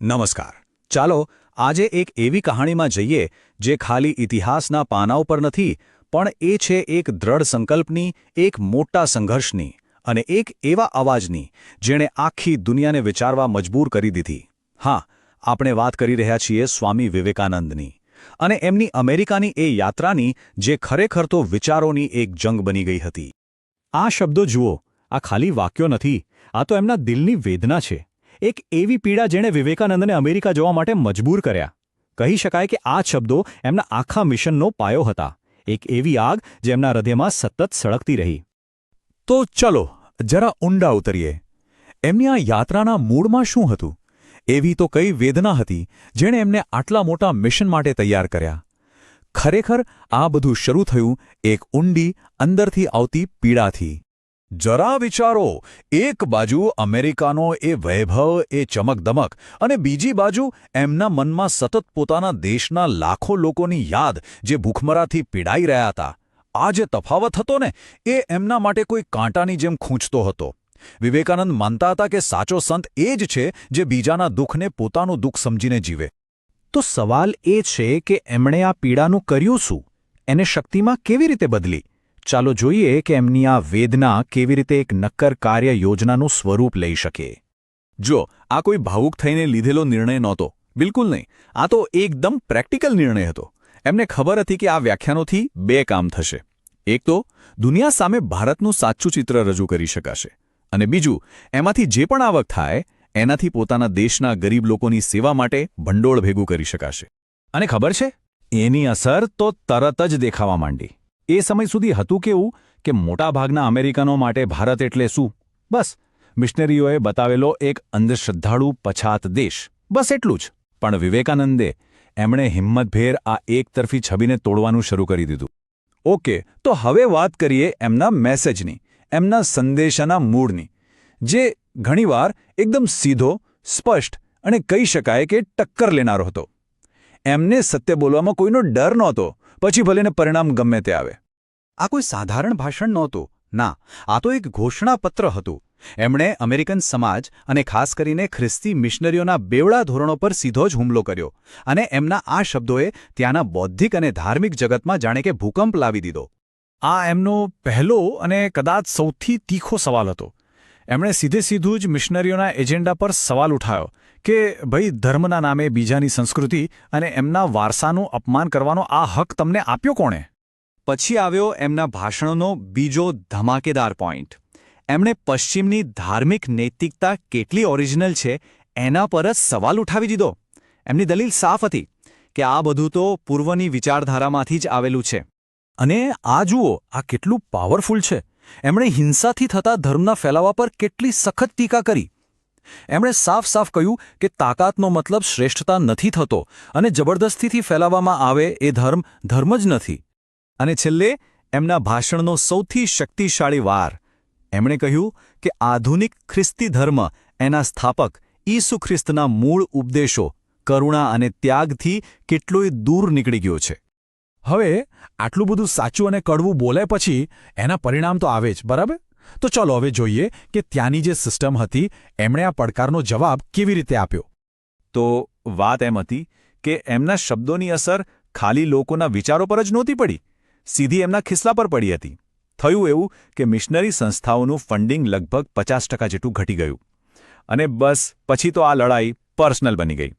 નમસ્કાર. ચાલો, આજે એક એવી કહાણીમાં જઈએ જે ખાલી ઇતિહાસના પાના ઉપર નથી, પણ એ છે એક દ્રઢ સંકલ્પની, એક મોટા સંઘર્ષની અને એક એવા અવાજની જેણે આખી દુનિયાને વિચારવા મજબૂર કરી દીધી. હા, આપણે વાત કરી રહ્યા છીએ સ્વામી વિવેકાનંદની અને એમની અમેરિકાની એ યાત્રાની જે ખરેખર તો વિચારોની એક જંગ બની ગઈ હતી. આ શબ્દો જુઓ, આ ખાલી વાક્યો નથી, આ તો એમના દિલની વેદના છે. એક એવી પીડા જેણે વિવેકાનંદને અમેરિકા જવા માટે મજબૂર કર્યા. કહી શકાય કે આ શબ્દો એમના આખા મિશનનો પાયો હતા. એક એવી આગ જે એમના હૃદયમાં સતત સળગતી રહી. તો ચલો, જરા ઊંડા ઉતરીએ. એમની આ યાત્રાના મૂળમાં શું હતું? એવી તો કઈ વેદના હતી જેણે એમને આટલા મોટા મિશન માટે તૈયાર કર્યા. ખરેખર આ બધું શરૂ થયું એક ઊંડી, અંદરથી આવતી પીડાથી જરા વિચારો, એક બાજુ અમેરિકાનો એ વૈભવ, એ ચમકદમક અને બીજી બાજુ એમના મનમાં સતત પોતાના દેશના લાખો લોકોની યાદ જે ભૂખમરાથી પીડાઈ રહ્યા હતા. આ જે તફાવત હતો ને, એ એમના માટે કોઈ કાંટાની જેમ ખૂંચતો હતો. વિવેકાનંદ માનતા હતા કે સાચો સંત એ જ છે જે બીજાના દુઃખને પોતાનું દુઃખ સમજીને જીવે. તો સવાલ એ છે કે એમણે આ પીડાનું કર્યું શું? એને શક્તિમાં કેવી રીતે બદલી? ચાલો જોઈએ કે એમની આ વેદના કેવી રીતે એક નક્કર કાર્ય યોજનાનું સ્વરૂપ લઈ શકે. જો, આ કોઈ ભાવુક થઈને લીધેલો નિર્ણય નહોતો. બિલકુલ નહીં. આ તો એકદમ પ્રેક્ટિકલ નિર્ણય હતો. એમને ખબર હતી કે આ વ્યાખ્યાનોથી બે કામ થશે. એક તો, દુનિયા સામે ભારતનું સાચું ચિત્ર રજૂ કરી શકાશે. અને બીજું, એમાંથી જે પણ આવક થાય, એનાથી પોતાના દેશના ગરીબ લોકોની સેવા માટે ભંડોળ ભેગું કરી શકાશે. અને ખબર છે? એની અસર તો તરત જ દેખાવા માંડી. એ સમય સુધી હતું કેવું કે મોટાભાગના અમેરિકનો માટે ભારત એટલે શું? બસ, મિશનરીઓએ બતાવેલો એક અંધશ્રદ્ધાળુ, પછાત દેશ. બસ એટલું જ. પણ વિવેકાનંદે એમણે હિંમતભેર આ એકતરફી છબીને તોડવાનું શરૂ કરી દીધું. ઓકે, તો હવે વાત કરીએ એમના મેસેજની, એમના સંદેશાના મૂળની, જે ઘણીવાર એકદમ સીધો, સ્પષ્ટ અને કહી શકાય કે ટક્કર લેનારો હતો. એમને સત્ય બોલવામાં કોઈનો ડર નહોતો પછી ભલેને પરિણામ ગમે તે આવે. આ કોઈ સાધારણ ભાષણ નહોતું. ના, આ તો એક ઘોષણાપત્ર હતું. એમણે અમેરિકન સમાજ અને ખાસ કરીને ખ્રિસ્તી મિશનરીઓના બેવડા ધોરણો પર સીધો જ હુમલો કર્યો અને એમના આ શબ્દોએ ત્યાંના બૌદ્ધિક અને ધાર્મિક જગતમાં જાણે કે ભૂકંપ લાવી દીધો. આ એમનો પહેલો અને કદાચ સૌથી તીખો સવાલ હતો. એમણે સીધે સીધું જ મિશનરીઓના એજન્ડા પર સવાલ ઉઠાયો કે ભાઈ ધર્મના નામે બીજાની સંસ્કૃતિ અને એમના વારસાનું અપમાન કરવાનો આ હક તમને આપ્યો કોણે? પછી આવ્યો એમના ભાષણોનો બીજો ધમાકેદાર પોઈન્ટ. એમણે પશ્ચિમની ધાર્મિક નૈતિકતા કેટલી ઓરિજિનલ છે એના પર જ સવાલ ઉઠાવી દીધો. એમની દલીલ સાફ હતી કે આ બધું તો પૂર્વની વિચારધારામાંથી જ આવેલું છે. અને આ જુઓ, આ કેટલું પાવરફુલ છે. એમણે હિંસાથી થતા ધર્મના ફેલાવા પર કેટલી સખત ટીકા કરી. એમણે સાફ સાફ કહ્યું કે તાકાતનો મતલબ શ્રેષ્ઠતા નથી થતો અને જબરદસ્તીથી ફેલાવવામાં આવે એ ધર્મ ધર્મ જ નથી. અને છેલ્લે, એમના ભાષણનો સૌથી શક્તિશાળી વાર. એમણે કહ્યું કે આધુનિક ખ્રિસ્તી ધર્મ એના સ્થાપક ઈસુ ખ્રિસ્તના મૂળ ઉપદેશો, કરુણા અને ત્યાગથી કેટલોય દૂર નીકળી ગયો છે. હવે, આટલું બધું સાચું અને કડવું બોલે પછી એના પરિણામ તો આવે જ, બરાબર? તો ચાલો હવે જોઈએ કે ત્યાંની જે સિસ્ટમ હતી એમણે આ પડકારનો જવાબ કેવી રીતે આપ્યો. તો વાત એમ હતી કે એમના શબ્દોની અસર ખાલી લોકોના વિચારો પર જ નહોતી પડી સીધી એમના ખિસ્સા પર પડી હતી. થયું એવું કે મિશનરી સંસ્થાઓનું ફંડિંગ લગભગ પચાસ ટકા જેટલું ઘટી ગયું. અને બસ પછી તો આ લડાઈ પર્સનલ બની ગઈ.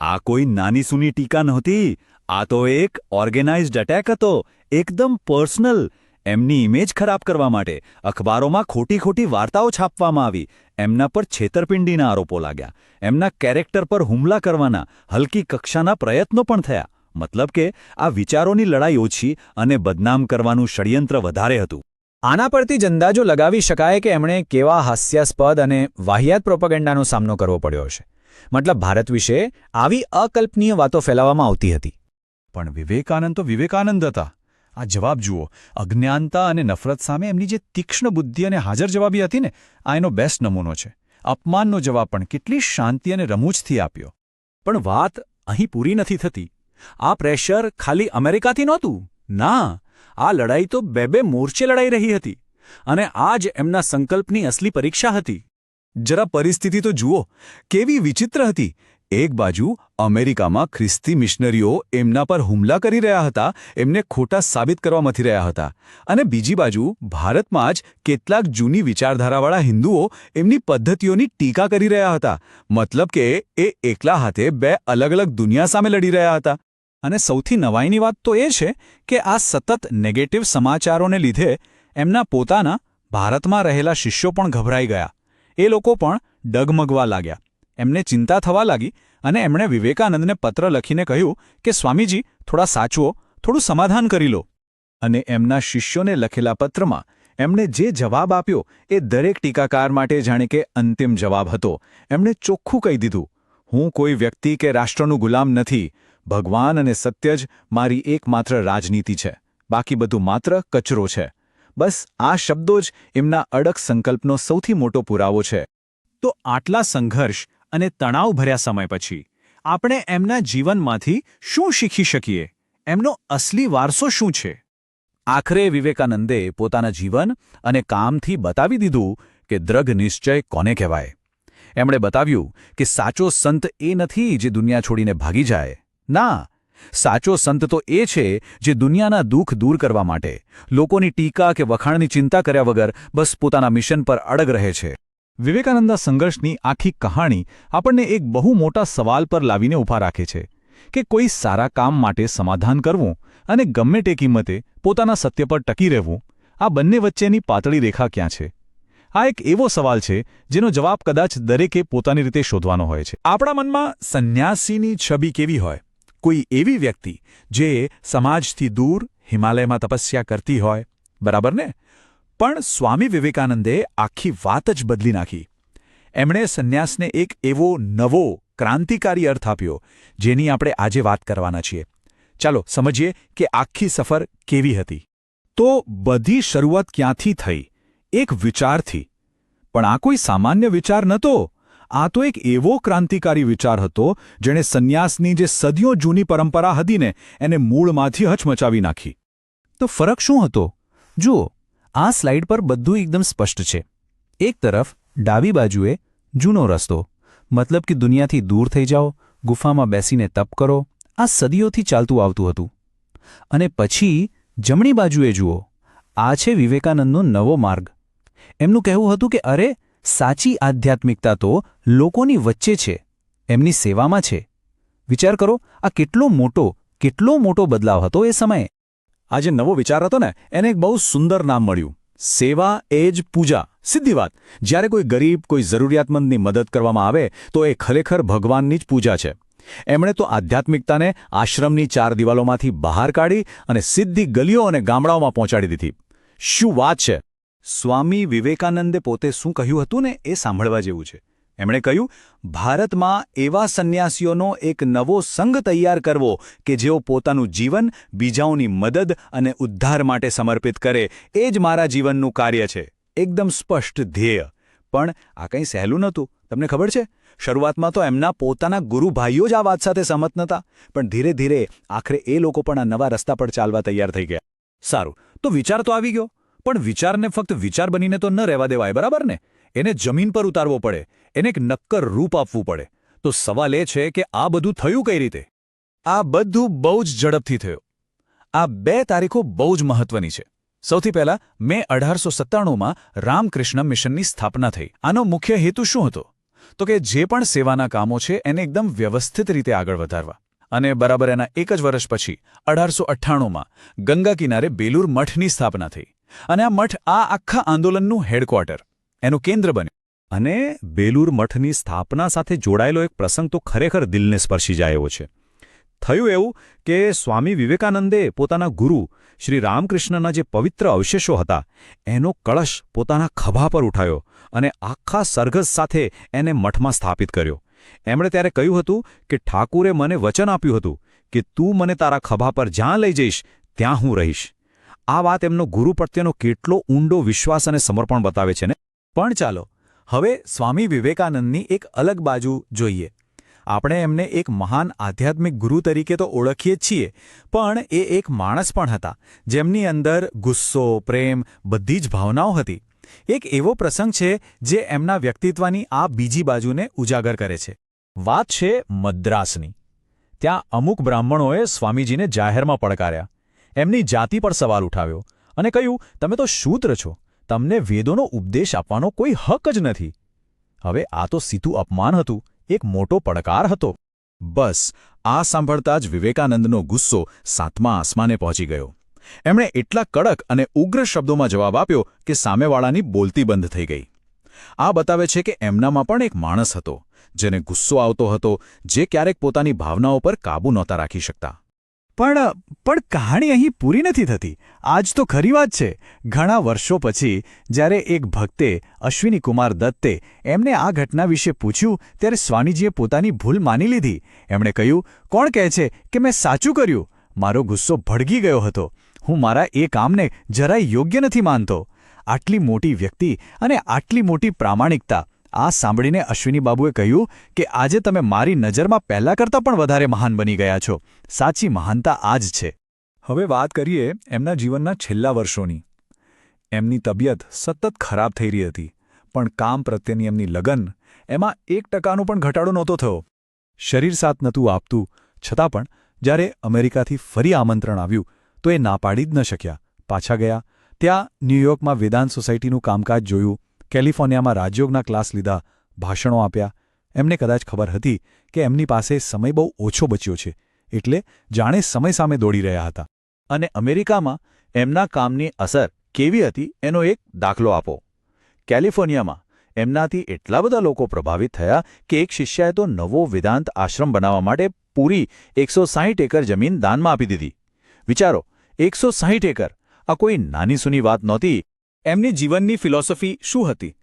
આ કોઈ નાની સૂની ટીકા નહોતી આ તો એક ઓર્ગેનાઇઝડ અટેક હતો એકદમ પર્સનલ એમની ઇમેજ ખરાબ કરવા માટે અખબારોમાં ખોટી ખોટી વાર્તાઓ છાપવામાં આવી. એમના પર છેતરપિંડીના આરોપો લાગ્યા. એમના કેરેક્ટર પર હુમલા કરવાના હલકી કક્ષાના પ્રયત્નો પણ થયા. મતલબ કે આ વિચારોની લડાઈ ઓછી અને બદનામ કરવાનું ષડયંત્ર વધારે હતું. આના પરથી જ અંદાજો લગાવી શકાય કે એમણે કેવા હાસ્યાસ્પદ અને વાહિયાત પ્રોપગેન્ડાનો સામનો કરવો પડ્યો હશે. મતલબ ભારત વિશે આવી અકલ્પનીય વાતો ફેલાવવામાં આવતી હતી. પણ વિવેકાનંદ તો વિવેકાનંદ હતા. આ જવાબ જુઓ. અજ્ઞાનતા અને નફરત સામે એમની જે તીક્ષ્ણ બુદ્ધિ અને હાજર જવાબી હતી ને, આ એનો બેસ્ટ નમૂનો છે. અપમાનનો જવાબ પણ કેટલી શાંતિ અને રમૂજથી આપ્યો. પણ વાત અહીં પૂરી નથી થતી. આ પ્રેશર ખાલી અમેરિકાથી નહોતું. ના, આ લડાઈ તો બે બે મોરચે લડાઈ રહી હતી. અને આ જ એમના સંકલ્પની અસલી પરીક્ષા હતી. જરા પરિસ્થિતિ તો જુઓ. કેવી વિચિત્ર હતી. એક બાજુ અમેરિકામાં ખ્રિસ્તી મિશનરીઓ એમના પર હુમલા કરી રહ્યા હતા, એમને ખોટા સાબિત કરવા મથી રહ્યા હતા. અને બીજી બાજુ, ભારતમાં જ કેટલાક જૂની વિચારધારાવાળા હિન્દુઓ એમની પદ્ધતિઓની ટીકા કરી રહ્યા હતા. મતલબ કે એ એકલા હાથે બે અલગ અલગ દુનિયા સામે લડી રહ્યા હતા. અને સૌથી નવાઈની વાત તો એ છે કે આ સતત નેગેટિવ સમાચારોને લીધે એમના પોતાના ભારતમાં રહેલા શિષ્યો પણ ગભરાઈ ગયા. એ લોકો પણ ડગમગવા લાગ્યા. એમને ચિંતા થવા લાગી અને એમણે વિવેકાનંદને પત્ર લખીને કહ્યું કે, સ્વામીજી, થોડા સાચવો, થોડું સમાધાન કરી લો. અને એમના શિષ્યોને લખેલા પત્રમાં એમણે જે જવાબ આપ્યો એ દરેક ટીકાકાર માટે જાણે કે અંતિમ જવાબ હતો. એમણે ચોખ્ખું કહી દીધું, હું કોઈ વ્યક્તિ કે રાષ્ટ્રનું ગુલામ નથી. ભગવાન અને સત્ય જ મારી એકમાત્ર રાજનીતિ છે. બાકી બધું માત્ર કચરો છે. બસ આ શબ્દો જ એમના અડક સંકલ્પનો સૌથી મોટો પુરાવો છે. તો આટલા સંઘર્ષ અને તણાવભર્યા સમય પછી, આપણે એમના જીવનમાંથી શું શીખી શકીએ? એમનો અસલી વારસો શું છે? આખરે વિવેકાનંદે પોતાના જીવન અને કામથી બતાવી દીધું કે દ્રગ નિશ્ચય કોને કહેવાય? એમણે બતાવ્યું કે સાચો સંત એ નથી જે દુનિયા છોડીને ભાગી જાય. ના, સાચો સંત તો એ છે જે દુનિયાના દુઃખ દૂર કરવા માટે, લોકોની ટીકા કે વખાણની ચિંતા કર્યા વગર બસ પોતાના મિશન પર અડગ રહે છે. વિવેકાનંદના સંઘર્ષની આખી કહાણી આપણને એક બહુ મોટા સવાલ પર લાવીને ઊભા રાખે છે કે કોઈ સારા કામ માટે સમાધાન કરવું અને ગમે તે કિંમતે પોતાના સત્ય પર ટકી રહેવું, આ બંને વચ્ચેની પાતળી રેખા ક્યાં છે? આ એક એવો સવાલ છે જેનો જવાબ કદાચ દરેકે પોતાની રીતે શોધવાનો હોય છે. આપણા મનમાં સંન્યાસીની છબી કેવી હોય? કોઈ એવી વ્યક્તિ જે સમાજથી દૂર હિમાલયમાં તપસ્યા કરતી હોય, બરાબર ને? પણ સ્વામી વિવેકાનંદે આખી વાત જ બદલી નાખી. એમણે સંન્યાસને એક એવો નવો, ક્રાંતિકારી અર્થ આપ્યો, જેની આપણે આજે વાત કરવાના છીએ. ચાલો સમજીએ કે આખી સફર કેવી હતી. તો બધી શરૂઆત ક્યાંથી થઈ? એક વિચારથી. પણ આ કોઈ સામાન્ય વિચાર નહોતો આ તો એક એવો ક્રાંતિકારી વિચાર હતો, જેણે સંન્યાસની જે સદીઓ જૂની પરંપરા હતી ને, એને મૂળમાંથી હચમચાવી નાખી. તો ફરક શું હતો? જુઓ આ સ્લાઇડ પર બધું એકદમ સ્પષ્ટ છે. એક તરફ, ડાબી બાજુએ જૂનો રસ્તો, મતલબ કે દુનિયાથી દૂર થઈ જાઓ, ગુફામાં બેસીને તપ કરો, આ સદીઓથી ચાલતું આવતું હતું. અને પછી, જમણી બાજુએ જુઓ, આ છે વિવેકાનંદનો નવો માર્ગ. એમનું કહેવું હતું કે, અરે, સાચી આધ્યાત્મિકતા તો લોકોની વચ્ચે છે, એમની સેવામાં છે. વિચાર કરો, આ કેટલો મોટો કેટલો મોટો બદલાવ હતો એ સમયે. આ જે નવો વિચાર હતો ને, એને એક બહુ સુંદર નામ મળ્યું. સેવા એ જ પૂજા. સીધી વાત. જ્યારે કોઈ ગરીબ, કોઈ જરૂરિયાતમંદની મદદ કરવામાં આવે, તો એ ખરેખર ભગવાનની જ પૂજા છે. એમણે તો આધ્યાત્મિકતાને આશ્રમની ચાર દિવાલોમાંથી બહાર કાઢી અને સીધી ગલીઓ અને ગામડાઓમાં પહોંચાડી દીધી. શું વાત છે? સ્વામી વિવેકાનંદે પોતે શું કહ્યું હતું ને, એ સાંભળવા જેવું છે. એમણે કહ્યું, ભારતમાં એવા સંન્યાસીઓનો એક નવો સંઘ તૈયાર કરવો કે જેઓ પોતાનું જીવન બીજાઓની મદદ અને ઉદ્ધાર માટે સમર્પિત કરે, એ જ મારા જીવનનું કાર્ય છે. એકદમ સ્પષ્ટ ધ્યેય. પણ આ કંઈ સહેલું નહોતું. તમને ખબર છે? શરૂઆતમાં તો એમના પોતાના ગુરુભાઈઓ જ આ વાત સાથે સહમત નહોતા. પણ ધીરે ધીરે આખરે એ લોકો પણ આ નવા રસ્તા પર ચાલવા તૈયાર થઈ ગયા. સારું, તો વિચાર તો આવી ગયો. પણ વિચારને ફક્ત વિચાર બનીને તો ન રહેવા દેવાય, બરાબર ને? એને જમીન પર ઉતારવો પડે, એને એક નક્કર રૂપ આપવું પડે. તો સવાલ એ છે કે આ બધું થયું કઈ રીતે? આ બધું બહુ જ ઝડપથી થયું. આ બે તારીખો બહુ જ મહત્વની છે. સૌથી પહેલા, મે અઢારસો સત્તાણુંમાં રામકૃષ્ણ મિશનની સ્થાપના થઈ. આનો મુખ્ય હેતુ શું હતો? તો કે જે પણ સેવાના કામો છે, એને એકદમ વ્યવસ્થિત રીતે આગળ વધારવા. અને બરાબર એના એક જ વર્ષ પછી, અઢારસો અઠ્ઠાણુંમાં ગંગા કિનારે બેલુર મઠની સ્થાપના થઈ. અને આ મઠ આ આખા આંદોલનનું હેડક્વાર્ટર. એનું કેન્દ્ર બન્યું. અને બેલુર મઠની સ્થાપના સાથે જોડાયેલો એક પ્રસંગ તો ખરેખર દિલને સ્પર્શી જાય એવો છે. થયું એવું કે સ્વામી વિવેકાનંદે પોતાના ગુરુ શ્રી રામકૃષ્ણના જે પવિત્ર અવશેષો હતા, એનો કળશ પોતાના ખભા પર ઉઠાયો અને આખા સરઘસ સાથે એને મઠમાં સ્થાપિત કર્યો. એમણે ત્યારે કહ્યું હતું કે ઠાકુરે મને વચન આપ્યું હતું કે તું મને તારા ખભા પર જ્યાં લઈ જઈશ, ત્યાં હું રહીશ. આ વાત એમનો ગુરુ પ્રત્યેનો કેટલો ઊંડો વિશ્વાસ અને સમર્પણ બતાવે છે ને? પણ ચાલો, હવે સ્વામી વિવેકાનંદની એક અલગ બાજુ જોઈએ. આપણે એમને એક મહાન આધ્યાત્મિક ગુરુ તરીકે તો ઓળખીએ જ છીએ, પણ એ એક માણસ પણ હતા, જેમની અંદર ગુસ્સો, પ્રેમ, બધી જ ભાવનાઓ હતી. એક એવો પ્રસંગ છે જે એમના વ્યક્તિત્વની આ બીજી બાજુને ઉજાગર કરે છે. વાત છે મદ્રાસની. ત્યાં અમુક બ્રાહ્મણોએ સ્વામીજીને જાહેરમાં પડકાર્યા. એમની જાતિ પર સવાલ ઉઠાવ્યો અને કહ્યું, તમે તો શૂદ્ર છો. તમને વેદોનો ઉપદેશ આપવાનો કોઈ હક જ નથી. હવે આ તો સીધું અપમાન હતું. એક મોટો પડકાર હતો. બસ, આ સાંભળતા જ વિવેકાનંદનો ગુસ્સો સાતમા આસમાને પહોંચી ગયો. એમણે એટલા કડક અને ઉગ્ર શબ્દોમાં જવાબ આપ્યો કે સામેવાળાની બોલતી બંધ થઈ ગઈ. આ બતાવે છે કે એમનામાં પણ એક માણસ હતો, જેને ગુસ્સો આવતો હતો, જે ક્યારેક પોતાની ભાવનાઓ પર કાબૂ નહોતા રાખી શકતા. પણ પણ કહાણી અહીં પૂરી નથી થતી. આજ તો ખરી વાત છે. ઘણા વર્ષો પછી, જ્યારે એક ભક્તે અશ્વિની કુમાર દત્તે એમને આ ઘટના વિશે પૂછ્યું, ત્યારે સ્વામીજીએ પોતાની ભૂલ માની લીધી. એમણે કહ્યું, કોણ કહે છે કે મેં સાચું કર્યું? મારો ગુસ્સો ભડગી ગયો હતો. હું મારા એ કામને જરાય યોગ્ય નથી માનતો. આટલી મોટી વ્યક્તિ અને આટલી મોટી પ્રામાણિકતા આ સાંભળીને અશ્વિની બાબુએ કહ્યું કે આજે તમે મારી નજરમાં પહેલા કરતાં પણ વધારે મહાન બની ગયા છો. સાચી મહાનતા આ જ છે. હવે વાત કરીએ એમના જીવનના છેલ્લા વર્ષોની. એમની તબિયત સતત ખરાબ થઈ રહી હતી, પણ કામ પ્રત્યેની એમની લગન એમાં એક ટકાનો પણ ઘટાડો નહોતો થયો. શરીર સાથ નહોતું આપતું, છતાં પણ જ્યારે અમેરિકાથી ફરી આમંત્રણ આવ્યું, તો એ ના પાડી જ ન શક્યા. પાછા ગયા, ત્યાં ન્યૂયોર્કમાં વેદાંત સોસાયટીનું કામકાજ જોયું કેલિફોર્નિયામાં રાજયોગના ક્લાસ લીધા, ભાષણો આપ્યા. એમને કદાચ ખબર હતી કે એમની પાસે સમય બહુ ઓછો બચ્યો છે, એટલે જાણે સમય સામે દોડી રહ્યા હતા. અને અમેરિકામાં એમના કામની અસર કેવી હતી એનો એક દાખલો આપો. કેલિફોર્નિયામાં એમનાથી એટલા બધા લોકો પ્રભાવિત થયા કે એક શિષ્યાએ તો નવો વેદાંત આશ્રમ બનાવવા માટે પૂરી એકસો એકર જમીન દાનમાં આપી દીધી. વિચારો, એકસો એકર? આ કોઈ નાની સૂની વાત નહોતી. એમની જીવનની ફિલોસોફી શું હતી?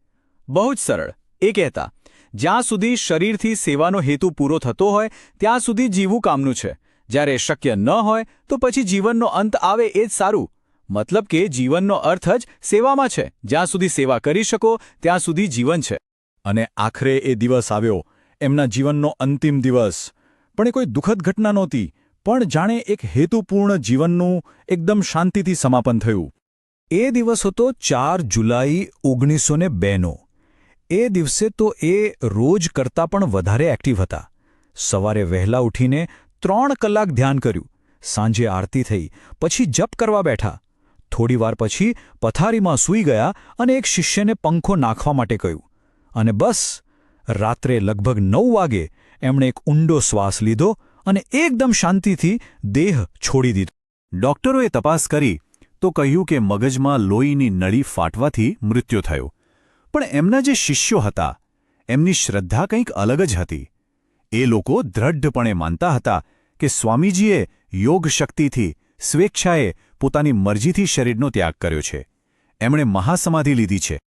બહુ જ સરળ. એ કહેતા, જ્યાં સુધી શરીરથી સેવાનો હેતુ પૂરો થતો હોય, ત્યાં સુધી જીવવું કામનું છે. જ્યારે શક્ય ન હોય, તો પછી જીવનનો અંત આવે એ જ સારું. મતલબ કે જીવનનો અર્થ જ સેવામાં છે. જ્યાં સુધી સેવા કરી શકો, ત્યાં સુધી જીવન છે. અને આખરે એ દિવસ આવ્યો. એમના જીવનનો અંતિમ દિવસ. પણ એ કોઈ દુઃખદ ઘટના નહોતી. પણ જાણે એક હેતુપૂર્ણ જીવનનું એકદમ શાંતિથી સમાપન થયું. એ દિવસ હતો ચાર જુલાઈ ઓગણીસો ને બેનો. એ દિવસે તો એ રોજ કરતાં પણ વધારે એક્ટિવ હતા. સવારે વહેલા ઉઠીને ત્રણ કલાક ધ્યાન કર્યું. સાંજે આરતી થઈ, પછી જપ કરવા બેઠા. થોડીવાર પછી પથારીમાં સૂઈ ગયા અને એક શિષ્યને પંખો નાખવા માટે કહ્યું. અને બસ, રાત્રે લગભગ નવ વાગે એમણે એક ઊંડો શ્વાસ લીધો અને એકદમ શાંતિથી દેહ છોડી દીધો. ડોક્ટરોએ તપાસ કરી તો કહ્યું કે મગજમાં લોહીની નળી ફાટવાથી મૃત્યુ થયું. પણ એમના જે શિષ્યો હતા, એમની શ્રદ્ધા કંઈક અલગ જ હતી. એ લોકો દ્રઢપણે માનતા હતા કે સ્વામીજીએ યોગ શક્તિથી સ્વેચ્છાએ પોતાની મરજીથી શરીરનો ત્યાગ કર્યો છે. એમણે મહાસમાધિ લીધી છે.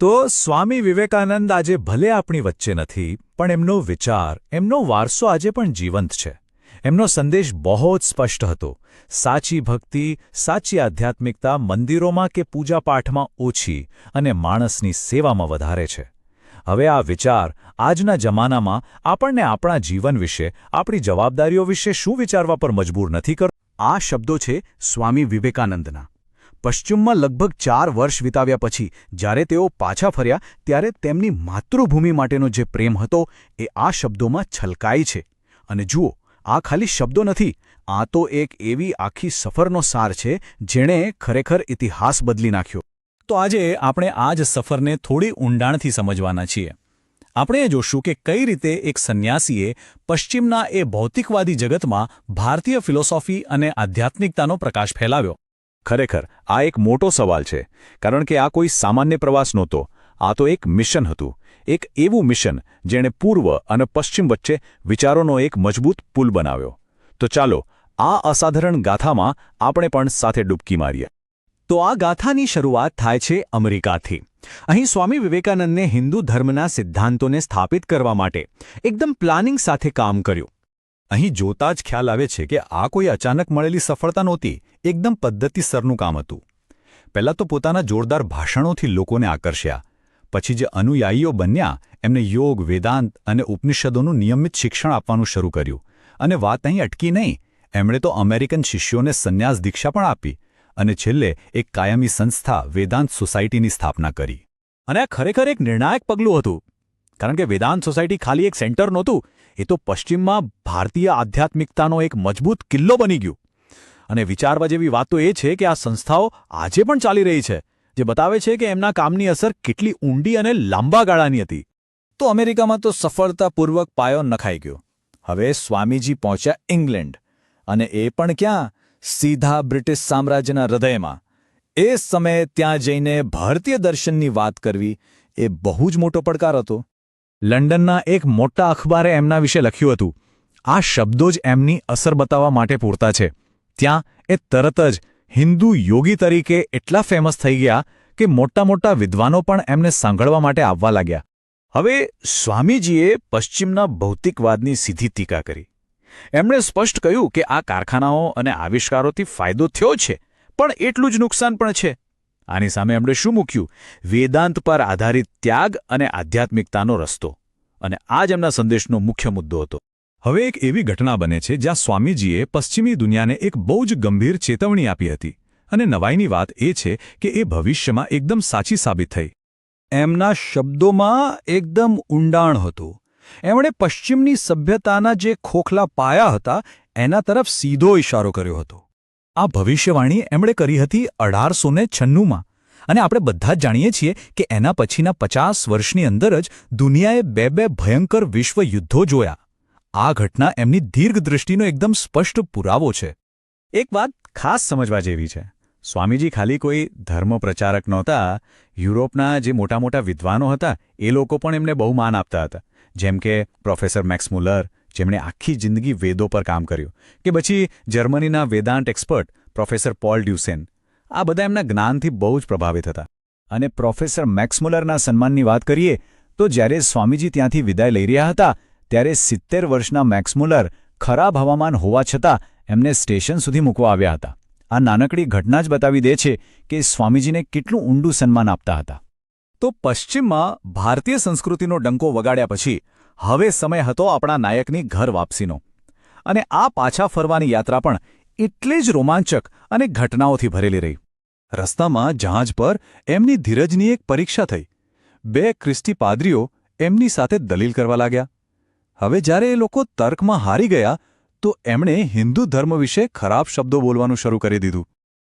તો સ્વામી વિવેકાનંદ આજે ભલે આપણી વચ્ચે નથી, પણ એમનો વિચાર, એમનો વારસો આજે પણ જીવંત છે. એમનો સંદેશ બહુ જ સ્પષ્ટ હતો. સાચી ભક્તિ, સાચી આધ્યાત્મિકતા મંદિરોમાં કે પૂજાપાઠમાં ઓછી અને માણસની સેવામાં વધારે છે. હવે આ વિચાર આજના જમાનામાં આપણને આપણા જીવન વિશે, આપણી જવાબદારીઓ વિશે શું વિચારવા પર મજબૂર નથી કરતો આ શબ્દો છે સ્વામી વિવેકાનંદના. પશ્ચિમમાં લગભગ ચાર વર્ષ વિતાવ્યા પછી, જ્યારે તેઓ પાછા ફર્યા, ત્યારે તેમની માતૃભૂમિ માટેનો જે પ્રેમ હતો, એ આ શબ્દોમાં છલકાય છે. અને જુઓ આ ખાલી શબ્દો નથી, આ તો એક એવી આખી સફરનો સાર છે જેણે ખરેખર ઇતિહાસ બદલી નાખ્યો. તો આજે આપણે આ જ સફરને થોડી ઊંડાણથી સમજવાના છીએ. આપણે એ જોશું કે કઈ રીતે એક સંન્યાસીએ પશ્ચિમના એ ભૌતિકવાદી જગતમાં ભારતીય ફિલોસોફી અને આધ્યાત્મિકતાનો પ્રકાશ ફેલાવ્યો. ખરેખર, આ એક મોટો સવાલ છે, કારણ કે આ કોઈ સામાન્ય પ્રવાસ નહોતો, આ તો એક મિશન હતું. એક એવું મિશન જેણે પૂર્વ અને પશ્ચિમ વચ્ચે વિચારોનો એક મજબૂત પુલ બનાવ્યો. તો ચાલો, આ અસાધારણ ગાથામાં આપણે પણ સાથે ડૂબકી મારીએ. તો આ ગાથાની શરૂઆત થાય છે અમેરિકાથી. અહીં સ્વામી વિવેકાનંદને હિન્દુ ધર્મના સિદ્ધાંતોને સ્થાપિત કરવા માટે એકદમ પ્લાનિંગ સાથે કામ કર્યું. અહીં જોતા જ ખ્યાલ આવે છે કે આ કોઈ અચાનક મળેલી સફળતા નહોતી, એકદમ પદ્ધતિસરનું કામ હતું. પહેલાં તો પોતાના જોરદાર ભાષણોથી લોકોને આકર્ષ્યા. પછી જે અનુયાયીઓ બન્યા, એમને યોગ, વેદાંત અને ઉપનિષદોનું નિયમિત શિક્ષણ આપવાનું શરૂ કર્યું. અને વાત અહીં અટકી નહીં, એમણે તો અમેરિકન શિષ્યોને સંન્યાસ દીક્ષા પણ આપી અને છેલ્લે એક કાયમી સંસ્થા, વેદાંત સોસાયટીની સ્થાપના કરી. અને આ ખરેખર એક નિર્ણાયક પગલું હતું. કારણ કે વેદાંત સોસાયટી ખાલી એક સેન્ટર નહોતું, એ તો પશ્ચિમમાં ભારતીય આધ્યાત્મિકતાનો એક મજબૂત કિલ્લો બની ગયું. અને વિચારવા જેવી વાત એ છે કે આ સંસ્થાઓ આજે પણ ચાલી રહી છે. જે બતાવે છે કે એમના કામની અસર કેટલી ઊંડી અને લાંબા ગાળાની હતી. તો અમેરિકામાં તો સફળતાપૂર્વક પાયો નખાઈ ગયો. હવે સ્વામીજી પહોંચ્યા ઇંગ્લેન્ડ અને એ પણ ક્યાં? સીધા બ્રિટિશ સામ્રાજ્યના હૃદયમાં. એ સમયે ત્યાં જઈને ભારતીય દર્શનની વાત કરવી એ બહુ જ મોટો પડકાર હતો. લંડનના એક મોટા અખબારે એમના વિશે લખ્યું હતું, આ શબ્દો જ એમની અસર બતાવવા માટે પૂરતા છે. ત્યાં એ તરત જ હિન્દુ યોગી તરીકે એટલા ફેમસ થઈ ગયા કે મોટા મોટા વિદ્વાનો પણ એમને સાંભળવા માટે આવવા લાગ્યા. હવે સ્વામીજીએ પશ્ચિમના ભૌતિકવાદની સીધી ટીકા કરી. એમણે સ્પષ્ટ કહ્યું કે આ કારખાનાઓ અને આવિષ્કારોથી ફાયદો થયો છે, પણ એટલું જ નુકસાન પણ છે. આની સામે એમણે શું મૂક્યું? વેદાંત પર આધારિત ત્યાગ અને આધ્યાત્મિકતાનો રસ્તો. અને આ જ એમના સંદેશનો મુખ્ય મુદ્દો હતો. હવે એક એવી ઘટના બને છે જ્યાં સ્વામીજીએ પશ્ચિમી દુનિયાને એક બહુ જ ગંભીર ચેતવણી આપી હતી. અને નવાઈની વાત એ છે કે એ ભવિષ્યમાં એકદમ સાચી સાબિત થઈ. એમના શબ્દોમાં એકદમ ઊંડાણ હતું. એમણે પશ્ચિમની સભ્યતાના જે ખોખલા પાયા હતા, એના તરફ સીધો ઇશારો કર્યો હતો. આ ભવિષ્યવાણી એમણે કરી હતી અઢારસો ને છન્નુંમાં. અને આપણે બધા જ જાણીએ છીએ કે એના પછીના પચાસ વર્ષની અંદર જ દુનિયાએ બે બે ભયંકર વિશ્વ યુદ્ધો જોયા. આ ઘટના એમની દીર્ઘદૃષ્ટિનો એકદમ સ્પષ્ટ પુરાવો છે. એક વાત ખાસ સમજવા જેવી છે. સ્વામીજી ખાલી કોઈ ધર્મ પ્રચારક નહોતા. યુરોપના જે મોટા મોટા વિદ્વાનો હતા, એ લોકો પણ એમને બહુ માન આપતા હતા. જેમ કે પ્રોફેસર મેક્સ મુલર, જેમણે આખી જિંદગી વેદો પર કામ કર્યું. કે પછી જર્મનીના Vedanta expert professor Paul Deussen. આ બધા એમના જ્ઞાનથી બહુ જ પ્રભાવિત હતા. અને પ્રોફેસર મેક્સમુલરના સન્માનની વાત કરીએ, તો જ્યારે સ્વામીજી ત્યાંથી વિદાય લઈ રહ્યા હતા ત્યારે સિત્તેર વર્ષના મેક્સમુલર ખરાબ હવામાન હોવા છતાં એમને સ્ટેશન સુધી મૂકવા આવ્યા હતા. આ નાનકડી ઘટના જ બતાવી દે છે કે સ્વામીજીને કેટલું ઊંડું સન્માન આપતા હતા. તો પશ્ચિમમાં ભારતીય સંસ્કૃતિનો ડંકો વગાડ્યા પછી હવે સમય હતો આપણા નાયકની ઘર વાપસીનો. અને આ પાછા ફરવાની યાત્રા પણ એટલી જ રોમાંચક અને ઘટનાઓથી ભરેલી રહી. રસ્તામાં જહાજ પર એમની ધીરજની એક પરીક્ષા થઈ. બે ક્રિસ્ટી પાદરીઓ એમની સાથે દલીલ કરવા લાગ્યા. હવે જ્યારે એ લોકો તર્કમાં હારી ગયા, તો એમણે હિન્દુ ધર્મ વિશે ખરાબ શબ્દો બોલવાનું શરૂ કરી દીધું.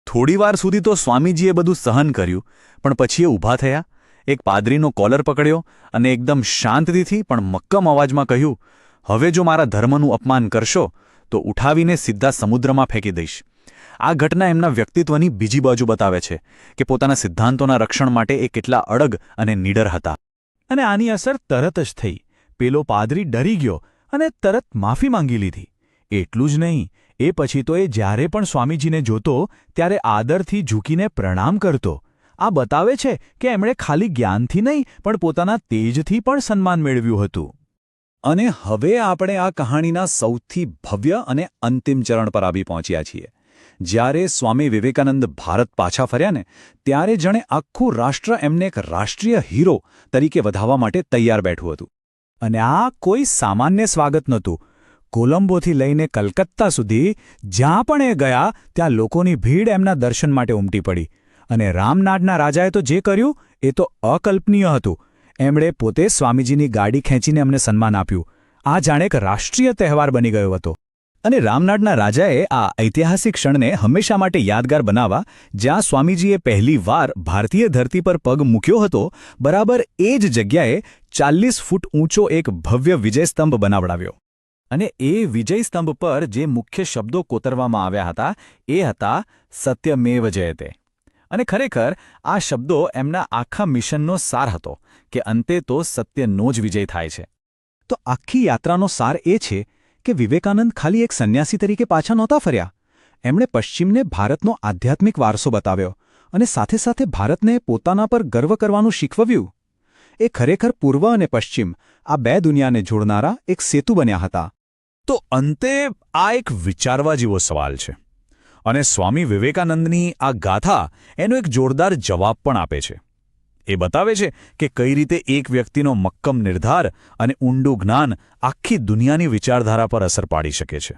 થોડીવાર સુધી તો સ્વામીજીએ બધું સહન કર્યું, પણ પછી એ ઊભા થયા, એક પાદરીનો કોલર પકડ્યો અને એકદમ શાંતિથી પણ મક્કમ અવાજમાં કહ્યું, હવે જો મારા ધર્મનું અપમાન કરશો, તો ઉઠાવીને સીધા સમુદ્રમાં ફેંકી દઈશ. આ ઘટના એમના વ્યક્તિત્વની બીજી બાજુ બતાવે છે કે પોતાના સિદ્ધાંતોના રક્ષણ માટે એ કેટલા અડગ અને નીડર હતા. અને આની અસર તરત જ થઈ. પેલો પાદરી ડરી ગયો અને તરત માફી માંગી લીધી. એટલું જ નહીં, એ પછી તો એ જ્યારે પણ સ્વામીજીને જોતો, ત્યારે આદરથી ઝૂકીને પ્રણામ કરતો. આ બતાવે છે કે એમણે ખાલી જ્ઞાનથી નહીં, પણ પોતાના તેજથી પણ સન્માન મેળવ્યું હતું. અને હવે આપણે આ કહાણીના સૌથી ભવ્ય અને અંતિમ ચરણ પર આવી પહોંચ્યા છીએ. જ્યારે સ્વામી વિવેકાનંદ ભારત પાછા ફર્યા ને, ત્યારે જણે આખું રાષ્ટ્ર એમને એક રાષ્ટ્રીય હીરો તરીકે વધાવવા માટે તૈયાર બેઠું હતું. અને આ કોઈ સામાન્ય સ્વાગત નહોતું. કોલંબોથી લઈને કલકત્તા સુધી જ્યાં પણ એ ગયા, ત્યાં લોકોની ભીડ એમના દર્શન માટે ઉમટી પડી. અને રામનાડના રાજાએ તો જે કર્યું, એ તો અકલ્પનીય હતું. એમણે પોતે સ્વામીજીની ગાડી ખેંચીને અમને સન્માન આપ્યું. આ જાણે એક રાષ્ટ્રીય તહેવાર બની ગયો હતો. અને રામનાડના રાજાએ આ ઐતિહાસિક ક્ષણને હંમેશા માટે યાદગાર બનાવવા, જ્યાં સ્વામીજીએ પહેલી વાર ભારતીય ધરતી પર પગ મૂક્યો હતો, બરાબર એ જ જગ્યાએ ચાલીસ ફૂટ ઊંચો એક ભવ્ય વિજયસ્તંભ બનાવડાવ્યો. અને એ વિજયસ્તંભ પર જે મુખ્ય શબ્દો કોતરવામાં આવ્યા હતા, એ હતા સત્યમેવ જયતે. અને ખરેખર, આ શબ્દો એમના આખા મિશનનો સાર હતો, કે અંતે તો સત્યનો જ વિજય થાય છે. તો આખી યાત્રાનો સાર એ છે કે વિવેકાનંદ ખાલી એક સંન્યાસી તરીકે પાછા નહોતા ફર્યા. એમણે પશ્ચિમને ભારતનો આધ્યાત્મિક વારસો બતાવ્યો અને સાથે સાથે ભારતને પોતાના પર ગર્વ કરવાનું શીખવ્યું. એ ખરેખર પૂર્વ અને પશ્ચિમ, આ બે દુનિયાને જોડનારા એક સેતુ બન્યા હતા. તો અંતે આ એક વિચારવા જેવો સવાલ છે. અને સ્વામી વિવેકાનંદની આ ગાથા એનો એક જોરદાર જવાબ પણ આપે છે. એ બતાવે છે કે કઈ રીતે એક વ્યક્તિનો મક્કમ નિર્ધાર અને ઊંડું જ્ઞાન આખી દુનિયાની વિચારધારા પર અસર પાડી શકે છે.